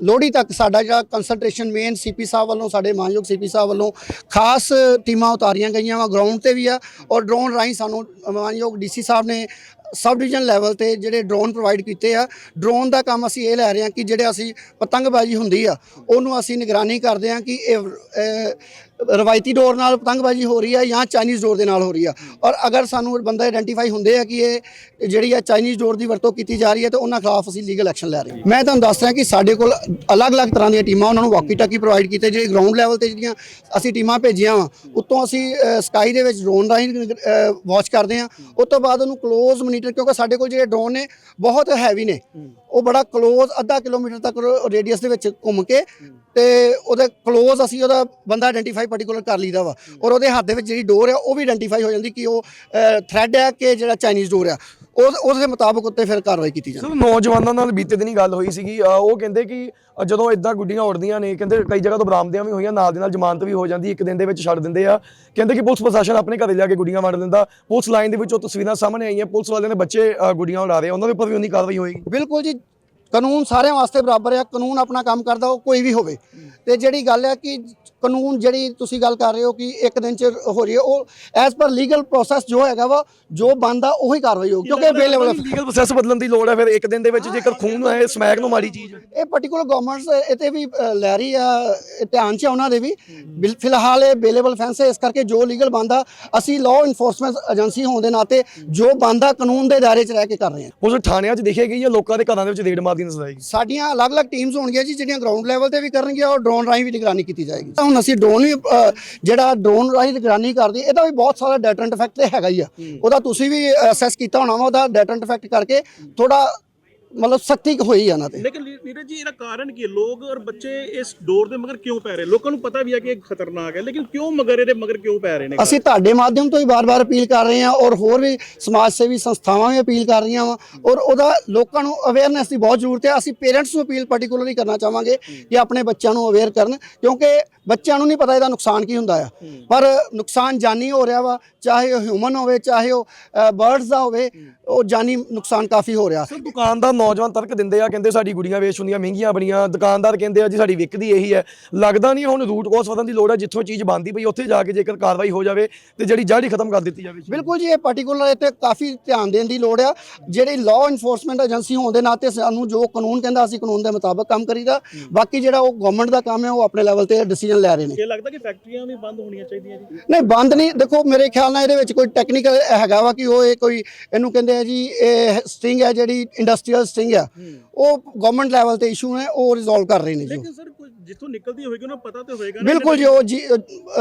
ਲੋਹੜੀ ਤੱਕ ਸਾਡਾ ਜਿਹੜਾ ਕੰਸਲਟੇਸ਼ਨ ਮੇਨ ਸੀਪੀ ਸਾਹਿਬ ਵੱਲੋਂ, ਸਾਡੇ ਮਾਨਯੋਗ ਸੀਪੀ ਸਾਹਿਬ ਵੱਲੋਂ ਖਾਸ ਟੀਮਾਂ ਉਤਾਰੀਆਂ ਗਈਆਂ ਵਾ ਗਰਾਊਂਡ ਤੇ ਵੀ ਆ ਔਰ ਡਰੋਨ ਰਾਹੀਂ ਸਾਨੂੰ ਮਾਨਯੋਗ ਡੀਸੀ ਸਾਹਿਬ ਨੇ ਸਬ ਡਿਵੀਜ਼ਨ ਲੈਵਲ ਤੇ ਜਿਹੜੇ ਡਰੋਨ ਪ੍ਰੋਵਾਈਡ ਕੀਤੇ ਆ, ਡਰੋਨ ਦਾ ਕੰਮ ਅਸੀਂ ਇਹ ਲੈ ਰਹੇ ਹਾਂ ਕਿ ਜਿਹੜੇ ਅਸੀਂ ਪਤੰਗਬਾਜ਼ੀ ਹੁੰਦੀ ਆ, ਉਹਨੂੰ ਅਸੀਂ ਨਿਗਰਾਨੀ ਕਰਦੇ ਹਾਂ ਕਿ ਇਹ ਰਵਾਇਤੀ ਡੋਰ ਨਾਲ ਪਤੰਗਬਾਜ਼ੀ ਹੋ ਰਹੀ ਆ ਜਾਂ ਚਾਈਨੀਜ਼ ਡੋਰ ਦੇ ਨਾਲ ਹੋ ਰਹੀ ਆ। ਔਰ ਅਗਰ ਸਾਨੂੰ ਬੰਦਾ ਆਇਡੈਂਟੀਫਾਈ ਹੁੰਦੇ ਆ ਕਿ ਇਹ ਜਿਹੜੀ ਆ ਚਾਈਨੀਜ਼ ਡੋਰ ਦੀ ਵਰਤੋਂ ਕੀਤੀ ਜਾ ਰਹੀ ਹੈ ਤਾਂ ਉਹਨਾਂ ਖਿਲਾਫ ਅਸੀਂ ਲੀਗਲ ਐਕਸ਼ਨ ਲੈ ਰਹੇ ਹਾਂ। ਮੈਂ ਤੁਹਾਨੂੰ ਦੱਸ ਰਿਹਾ ਕਿ ਸਾਡੇ ਕੋਲ ਅਲੱਗ-ਅਲੱਗ ਤਰ੍ਹਾਂ ਦੀਆਂ ਟੀਮਾਂ ਉਹਨਾਂ ਨੂੰ ਵਾਕੀ ਟਾਕੀ ਪ੍ਰੋਵਾਈਡ ਕੀਤੇ, ਜਿਹੜੀ ਗਰਾਊਂਡ ਲੈਵਲ ਤੇ ਜਿਹੜੀਆਂ ਅਸੀਂ ਟੀਮਾਂ ਭੇਜੀਆਂ ਵਾ, ਉੱਤੋਂ ਅਸੀਂ ਸਕਾਈ ਦੇ ਵਿੱਚ ਡਰੋਨ ਰਾਹੀਂ ਵਾਚ ਕਰਦੇ ਹਾਂ। ਉਸ ਤੋਂ ਬਾਅਦ ਉਹਨੂੰ ক্লোਜ਼ ਮੋਨੀਟਰ ਕਿਲੋਮੀਟਰ ਕਿਉਂਕਿ ਸਾਡੇ ਕੋਲ ਜਿਹੜੇ ਡਰੋਨ ਨੇ ਬਹੁਤ ਹੈਵੀ ਨੇ। ਉਹ ਬੜਾ ਕਲੋਜ਼ ਅੱਧਾ ਕਿਲੋਮੀਟਰ ਤੱਕ ਰੇਡੀਅਸ ਦੇ ਵਿੱਚ ਘੁੰਮ ਕੇ ਤੇ ਉਹਦੇ ਕਲੋਜ਼ ਅਸੀਂ ਉਹਦਾ ਬੰਦਾ ਆਈਡੈਂਟੀਫਾਈ ਪਾਰਟਿਕੂਲਰ ਕਰ ਲਈਦਾ ਵਾ। ਔਰ ਉਹਦੇ ਹੱਥ ਦੇ ਵਿੱਚ ਜਿਹੜੀ ਡੋਰ ਆ ਉਹ ਵੀ ਆਈਡੈਂਟੀਫਾਈ ਹੋ ਜਾਂਦੀ ਕਿ ਉਹ ਥ੍ਰੈਡ ਆ ਕਿ ਜਿਹੜਾ ਚਾਈਨੀਜ਼ ਡੋਰ ਆ। ਉਹ ਉਸ ਦੇ ਮੁਤਾਬਕ ਉੱਤੇ ਫਿਰ ਕਾਰਵਾਈ ਕੀਤੀ ਜਾਂਦੀ ਸਰ ਨੌਜਵਾਨਾਂ ਨਾਲ ਬੀਤੇ ਦਿਨੀ ਗੱਲ ਹੋਈ ਸੀਗੀ ਅ, ਉਹ ਕਹਿੰਦੇ ਕਿ ਅ, ਜਦੋਂ ਇਦਾਂ ਗੁੱਡੀਆਂ ਉੜਦੀਆਂ ਨੇ ਕਹਿੰਦੇ ਕਈ ਜਗ੍ਹਾ ਤੋਂ ਬਰਾਮਦੀਆਂ ਵੀ ਹੋਈਆਂ ਨਾਲ ਦੇ ਨਾਲ ਜ਼ਮਾਨਤ ਵੀ ਹੋ ਜਾਂਦੀ ਇੱਕ ਦਿਨ ਦੇ ਵਿੱਚ ਛੱਡ ਦਿੰਦੇ ਆ। ਕਹਿੰਦੇ ਕਿ ਪੁਲਿਸ ਪ੍ਰਸ਼ਾਸਨ ਆਪਣੇ ਘਰੇ ਲਿਆ ਕੇ ਗੁੱਡੀਆਂ ਵੰਡ ਦਿੰਦਾ। ਪੁਲਿਸ ਲਾਈਨ ਦੇ ਵਿੱਚੋਂ ਤਸਵੀਰਾਂ ਸਾਹਮਣੇ ਆਈਆਂ ਪੁਲਿਸ ਵਾਲਿਆਂ ਨੇ ਬੱਚੇ ਅ, ਗੁੱਡੀਆਂ ਉਡਾ ਰਹੇ ਆ, ਉਹਨਾਂ ਦੇ ਉੱਪਰ ਵੀ ਉਨੀ ਕਾਰਵਾਈ ਹੋਏਗੀ। ਬਿਲਕੁਲ ਜੀ ਕਾਨੂੰਨ ਸਾਰਿਆਂ ਵਾਸਤੇ ਬਰਾਬਰ ਹੈ ਕਾਨੂੰਨ ਆਪਣਾ ਕੰਮ ਕਰਦਾ ਉਹ ਕੋਈ ਵੀ ਹੋਵੇ। ਤੇ ਜਿਹੜੀ ਗੱਲ ਹੈ ਕਿ ਕਾਨੂੰਨ ਜਿਹੜੀ ਤੁਸੀਂ ਗੱਲ ਕਰ ਰਹੇ ਹੋ ਕਿ ਇੱਕ ਦਿਨ ਚ ਹੋ ਰਹੀ ਹੈ ਉਹ ਐਸ ਪਰ ਲੀਗਲ ਪ੍ਰੋਸੈਸ ਜੋ ਹੈਗਾ ਵਾ ਜੋ ਬੰਦਾ ਉਹੀ ਕਾਰਵਾਈ ਹੋਊ ਕਿਉਂਕਿ ਅਵੇਲੇਬਲ ਲੀਗਲ ਪ੍ਰੋਸੈਸ ਬਦਲਣ ਦੀ ਲੋੜ ਹੈ ਫਿਰ ਇੱਕ ਦਿਨ ਦੇ ਵਿੱਚ ਜੇਕਰ ਖੂਨ ਹੈ ਸਮੈਕ ਨੂੰ ਮਾੜੀ ਚੀਜ਼ ਇਹ ਪਾਰਟਿਕੂਲਰ ਗਵਰਨਮੈਂਟਸ ਇਹ ਤੇ ਵੀ ਲੈ ਰਹੀ ਆ ਧਿਆਨ ਚ ਉਹਨਾਂ ਦੇ ਵੀ। ਫਿਲਹਾਲ ਇਹ ਅਵੇਲੇਬਲ ਫੈਂਸ ਹੈ ਇਸ ਕਰਕੇ ਜੋ ਲੀਗਲ ਬੰਦਾ ਅਸੀਂ ਲਾਅ ਇਨਫੋਰਸਮੈਂਟ ਏਜੰਸੀ ਹੋਣ ਦੇ ਨਾਤੇ ਜੋ ਬੰਦਾ ਕਾਨੂੰਨ ਦੇ ਦਾਇਰੇ ਚ ਰਹਿ ਕੇ ਕਰ ਰਹੇ ਹਾਂ। ਉਸ ਥਾਣਿਆਂ 'ਚ ਦੇਖਿਆ ਗਈ ਹੈ ਲੋਕਾਂ ਦੇ ਘਰਾਂ ਦੇ ਵਿੱਚ ਰੇਡ ਮਾਰਦੀ ਨਜ਼ਰ ਆਏਗੀ ਸਾਡੀਆਂ ਅਲੱਗ-ਅਲੱਗ ਟੀਮਸ ਹੋਣਗੀਆਂ ਜੀ ਜਿਹੜੀਆਂ ਗਰਾਊਂਡ ਲੈਵਲ ਤੇ ਵੀ ਕਰਨਗੀਆਂ ਔਰ ਡਰੋਨ ਰਾਹੀਂ ਵੀ ਨਿਗਰਾਨੀ ਕੀਤੀ ਜਾਏਗੀ। ਹੁਣ ਅਸੀਂ ਡਰੋਨ ਵੀ ਅ, ਜਿਹੜਾ ਡਰੋਨ ਰਾਹੀਂ ਨਿਗਰਾਨੀ ਕਰਦੀ ਇਹਦਾ ਵੀ ਬਹੁਤ ਸਾਰਾ ਡੈਟਰੈਂਟ ਇਫੈਕਟ ਤੇ ਹੈਗਾ ਹੀ ਆ। ਉਹਦਾ ਤੁਸੀਂ ਵੀ ਅਸੈਸ ਕੀਤਾ ਹੋਣਾ ਵਾ ਉਹਦਾ ਡੈਟਰੈਂਟ ਇਫੈਕਟ ਕਰਕੇ ਥੋੜਾ ਮਤਲਬ ਸਖਤੀ ਹੋਈ ਆ ਇਹਨਾਂ ਤੇ। ਲੇਕਿਨ ਨੀ- ਨੀਰਜ ਜੀ ਇਹਦਾ ਕਾਰਨ ਕੀ ਹੈ? ਲੋਕ ਔਰ ਬੱਚੇ ਇਸ ਡੋਰ ਦੇ ਮਗਰ ਕਿਉਂ ਪੈ ਰਹੇ? ਲੋਕਾਂ ਨੂੰ ਪਤਾ ਵੀ ਹੈ ਕਿ ਇਹ ਖਤਰਨਾਕ ਹੈ ਲੇਕਿਨ ਕਿਉਂ ਮਗਰ ਇਹਦੇ ਮਗਰ ਕਿਉਂ ਪੈ ਰਹੇ ਨੇ? ਅਸੀਂ ਤੁਹਾਡੇ ਮਾਧਿਅਮ ਤੋਂ ਹੀ ਬਾਰ-ਬਾਰ ਅਪੀਲ ਕਰ ਰਹੇ ਹਾਂ ਔਰ ਹੋਰ ਵੀ ਸਮਾਜ ਸੇਵੀ ਸੰਸਥਾਵਾਂ ਵੀ ਅਪੀਲ ਕਰ ਰਹੀਆਂ ਵਾ ਔਰ ਉਹਦਾ ਲੋਕਾਂ ਨੂੰ ਅਵੇਅਰਨੈਸ ਦੀ ਬਹੁਤ ਜ਼ਰੂਰਤ ਹੈ। ਅਸੀਂ ਪੇਰੈਂਟਸ ਨੂੰ ਅਪੀਲ ਪਾਰਟਿਕੂਲਰਲੀ ਕਰਨਾ ਚਾਹਾਂਗੇ ਕਿ ਆਪਣੇ ਬੱਚਿਆਂ ਨੂੰ ਅਵੇਅਰ ਕਰਨ ਕਿਉਂਕਿ ਬੱਚਿਆਂ ਨੂੰ ਨਹੀਂ ਪਤਾ ਇਹਦਾ ਨੁਕਸਾਨ ਕੀ ਹੁੰਦਾ ਆ। ਪਰ ਨੁਕਸਾਨ ਜਾਨੀ ਹੋ ਰਿਹਾ ਵਾ ਚਾਹੇ ਉਹ ਹਿਊਮਨ ਹੋਵੇ ਚਾਹੇ ਉਹ ਬਰਡਸ ਦਾ ਹੋਵੇ ਉਹ ਜਾਨੀ ਨੁਕਸਾਨ ਕਾਫੀ ਹੋ ਰਿਹਾ। ਸਰ ਦੁਕਾਨਦਾਰ ਨੌਜਵਾਨ ਤਰਕ ਦਿੰਦੇ ਆ ਕਹਿੰਦੇ ਸਾਡੀ ਗੁੜੀਆਂ ਵੇਚ ਹੁੰਦੀਆਂ ਮਹਿੰਗੀਆਂ ਬੜੀਆਂ ਦੁਕਾਨਦਾਰ ਕਹਿੰਦੇ ਆ ਜੀ ਸਾਡੀ ਵਿਕਦੀ ਇਹੀ ਹੈ। ਲੱਗਦਾ ਨਹੀਂ ਹੁਣ ਰੂਟ ਕੋਸ ਵਧਣ ਦੀ ਲੋੜ ਹੈ ਜਿੱਥੋਂ ਚੀਜ਼ ਬਣਦੀ ਪਈ ਉੱਥੇ ਜਾ ਕੇ ਜੇਕਰ ਕਾਰਵਾਈ ਹੋ ਜਾਵੇ ਤੇ ਜਿਹੜੀ ਜੜ ਹੀ ਖਤਮ ਕਰ ਦਿੱਤੀ ਜਾਵੇ। ਬਿਲਕੁਲ ਜੀ ਇਹ ਪਾਰਟਿਕੂਲਰ ਇੱਥੇ ਕਾਫੀ ਧਿਆਨ ਦੇਣ ਦੀ ਲੋੜ ਆ। ਜਿਹੜੀ ਲਾਅ ਇਨਫੋਰਸਮੈਂਟ ਏਜੰਸੀ ਹੋਣ ਦੇ ਨਾਤੇ ਸਾਨੂੰ ਜੋ ਕਾਨੂੰਨ ਕਹਿੰਦਾ ਅਸੀਂ ਕਾਨੂੰਨ ਦੇ ਮੁਤਾਬਕ ਕੰਮ ਕਰੀਦਾ। ਬਾਕੀ ਜਿਹੜਾ ਉਹ ਗਵਰਨਮੈਂਟ ਦਾ ਕੰਮ ਹੈ ਉਹ ਆਪਣੇ ਲੈਵਲ ਤੇ ਡਿਸੀਜਨ ਲੈ ਰਹੇ ਨੇ। ਇਹ ਲੱਗਦਾ ਕਿ ਫੈਕਟਰੀਆਂ ਵੀ ਬੰਦ ਹੋਣੀਆਂ ਚਾਹੀਦੀਆਂ ਜੀ। ਨਹੀਂ ਬੰਦ ਨਹੀਂ। ਦੇਖੋ ਮੇਰੇ ਖਿਆਲ ਨਾਲ ਇਹਦੇ ਵਿੱਚ ਕੋਈ ਟੈਕਨੀਕਲ ਹੈਗਾ ਵਾ ਕਿ ਉਹ ਇਹ ਕੋਈ ਇਹਨੂੰ ਕਹਿੰਦੇ ਆ ਜੀ ਇਹ ਸਟਿੰਗ ਹੈ ਜਿਹੜੀ ਇੰਡਸਟਰੀਅਲ ਸਟਿੰਗ ਆ। ਉਹ ਗਵਰਨਮੈਂਟ ਲੈਵਲ ਤੇ ਇਸ਼ੂ ਹੈ ਉਹ ਰਿਜ਼ੋਲਵ ਕਰ ਰਹੇ ਨੇ ਜੀ ਲੇਕਿਨ ਸਰ ਜਿੱਥੋਂ ਨਿਕਲਦੀ ਹੋਵੇਗੀ ਉਹਨਾਂ ਨੂੰ ਪਤਾ ਤੇ ਹੋਏਗਾ ਨਾ ਬਿਲਕੁਲ ਜੀ ਉਹ ਜੀ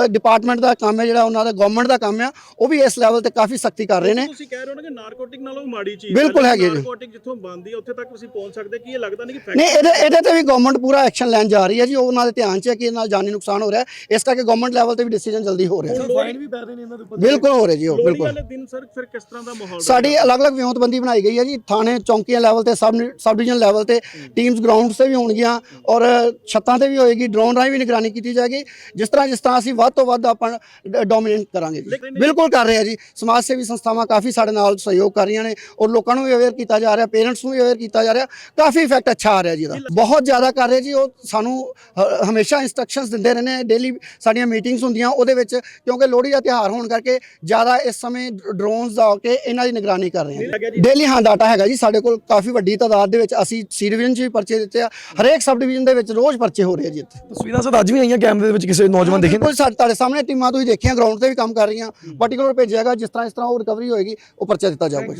ਡਿਪਾਰਟਮੈਂਟ ਦਾ ਕੰਮ ਹੈ ਜਿਹੜਾ ਉਹਨਾਂ ਦਾ ਗਵਰਨਮੈਂਟ ਦਾ ਕੰਮ ਆ ਉਹ ਵੀ ਇਸ ਲੈਵਲ ਤੇ ਕਾਫੀ ਸਖਤੀ ਕਰ ਰਹੇ ਨੇ। ਤੁਸੀਂ ਕਹਿ ਰਹੇ ਹੋ ਨਾ ਕਿ ਨਾਰਕੋਟਿਕ ਨਾਲੋਂ ਮਾੜੀ ਚੀਜ਼ ਬਿਲਕੁਲ ਹੈਗੀ ਜੀ। ਨਾਰਕੋਟਿਕ ਜਿੱਥੋਂ ਬਣਦੀ ਹੈ ਉੱਥੇ ਤੱਕ ਅਸੀਂ ਪਹੁੰਚ ਸਕਦੇ ਕਿ ਇਹ ਲੱਗਦਾ ਨਹੀਂ ਕਿ ਨਹੀਂ ਇਹਦੇ ਇਹਦੇ ਤੇ ਵੀ ਗਵਰਨਮੈਂਟ ਪੂਰਾ ਐਕਸ਼ਨ ਲੈਣ ਜਾ ਰਹੀ ਹੈ ਜੀ ਉਹ ਉਹਨਾਂ ਦੇ ਧਿਆਨ 'ਚ ਹੈ ਕਿ ਇਹ ਨਾਲ ਜਾਨੀ ਨੁਕਸਾਨ ਹੋ ਰਿਹਾ ਹੈ। ਇਸ ਕਰਕੇ ਗਵਰਨਮੈਂਟ ਲੈਵਲ ਤੇ ਵੀ ਡਿਸੀਜਨ ਜਲਦੀ ਹੋ ਰਿਹਾ ਹੈ। ਫਾਈਨ ਵੀ ਪੈ ਰਹੇ ਨੇ ਇਹਨਾਂ ਦੇ ਉੱਪਰ। ਬਿਲਕੁਲ ਹੋ ਰਿਹਾ ਜੀ ਉਹ ਬਿਲਕੁਲ। ਵਾਲੇ ਦਿਨ ਸਰ ਫਿਰ ਕਿਸ ਤਰ੍ਹਾਂ ਦਾ ਮਾਹੌਲ ਸਾਡੀ ਅਲੱਗ-ਅਲੱਗ ਵਿਉਂਤਬੰਦੀ ਬਣਾਈ ਗਈ ਹੈ ਜੀ ਥਾਣੇ ਚੌਂਕੀਆਂ ਲੈਵਲ ਤੇ ਸਬ ਸਬ ਡਿਵੀਜ਼ਨ ਲੈਵਲ ਤੇ ਟੀਮਸ ਗਰਾਊਂਡਸ ਤੇ ਵੀ ਹੋਣਗੀਆਂ ਔਰ ਛੱਤਾਂ ਤੇ ਵੀ ਹੋਏਗੀ ਡਰੋਨ ਰਾਹੀਂ ਵੀ ਨਿਗਰਾਨੀ ਕੀਤੀ ਜਾਏਗੀ। ਜਿਸ ਤਰ੍ਹਾਂ ਜਿਸ ਤਰ੍ਹਾਂ ਅਸੀਂ ਵੱਧ ਤੋਂ ਵੱਧ ਆਪਾਂ ਡੋਮੀਨੇਟ ਕਰਾਂਗੇ ਜੀ। ਬਿਲਕੁਲ ਕਰ ਰਹੇ ਆ ਜੀ। ਸਮਾਜ ਸੇਵੀ ਸੰਸਥਾਵਾਂ ਕਾਫੀ ਸਾਡੇ ਨਾਲ ਸਹਿਯੋਗ ਕਰ ਰਹੀਆਂ ਨੇ ਔਰ ਲੋਕਾਂ ਨੂੰ ਵੀ ਅਵੇਅਰ ਕੀਤਾ ਜਾ ਰਿਹਾ ਪੇਰੈਂਟਸ ਨੂੰ ਵੀ ਅਵੇਅਰ ਕੀਤਾ ਜਾ ਰਿਹਾ। ਕਾਫੀ ਇਫੈਕਟ ਅੱਛਾ ਆ ਰਿਹਾ ਜੀ ਇਹਦਾ। ਬਹੁਤ ਜ਼ਿਆਦਾ ਕਰ ਰਹੇ ਜੀ ਉਹ ਸਾਨੂੰ ਹ- ਹਮੇਸ਼ਾ ਇਨਸਟਰਕਸ਼ਨਸ ਦਿੰਦੇ ਰਹਿੰਦੇ ਨੇ ਡੇਲੀ ਸਾਡੀਆਂ ਮੀਟਿੰਗਸ ਹੁੰਦੀਆਂ ਉਹਦੇ ਵਿੱਚ ਕਿਉਂਕਿ ਲੋਹੜੀ ਦਾ ਤਿਉਹਾਰ ਹੋਣ ਕਰਕੇ ਜ਼ਿਆਦਾ ਇਸ ਸਮੇਂ ਡਰੋਨਸ ਦਾ ਕੇ ਇਹਨਾਂ ਦੀ ਨਿਗਰਾਨੀ ਕਰ ਰਹੇ ਹਾਂ। ਡੇਲੀ ਹਾਂ ਡਾਟਾ ਹੈਗਾ ਜੀ। ਸਾਡੇ ਕੋਲ ਕਾਫੀ ਵੱਡੀ ਤਾਦਾਦ ਦੇ ਵਿੱਚ ਅਸੀਂ ਸੀ ਡਿਵੀਜ਼ਨ 'ਚ ਵੀ ਪਰਚੇ ਦਿੱਤੇ ਆ। ਹਰੇਕ ਸਬ ਡਿਵੀਜ਼ਨ ਦੇ ਵਿੱਚ ਰੋਜ਼ ਪਰਚੇ ਹੋ ਰਹੇ ਆ ਜੀ ਇੱਥੇ। ਤਸਵੀਰਾਂ ਸਰ ਅੱਜ ਵੀ ਆਈਆਂ ਕੈਮਰੇ ਦੇ ਵਿੱਚ ਕਿਸੇ ਨੌਜਵਾਨ ਦੇਖੇ ਬਿਲਕੁਲ ਸਾਡੇ ਤੁਹਾਡੇ ਸਾਹਮਣੇ ਟੀਮਾਂ ਤੁਸੀਂ ਦੇਖੀਆਂ ਗਰਾਊਂਡ ਤੇ ਵੀ ਕੰਮ ਕਰ ਰਹੀਆਂ। ਪਾਰਟਿਕੂਲਰ ਭੇਜਿਆਗਾ ਜਿਸ ਤਰ੍ਹਾਂ ਇਸ ਤਰ੍ਹਾਂ ਉਹ ਰਿਕਵਰੀ ਹੋਏਗੀ ਉਹ ਪਰਚਾ ਦਿੱਤਾ ਜਾਊਗਾ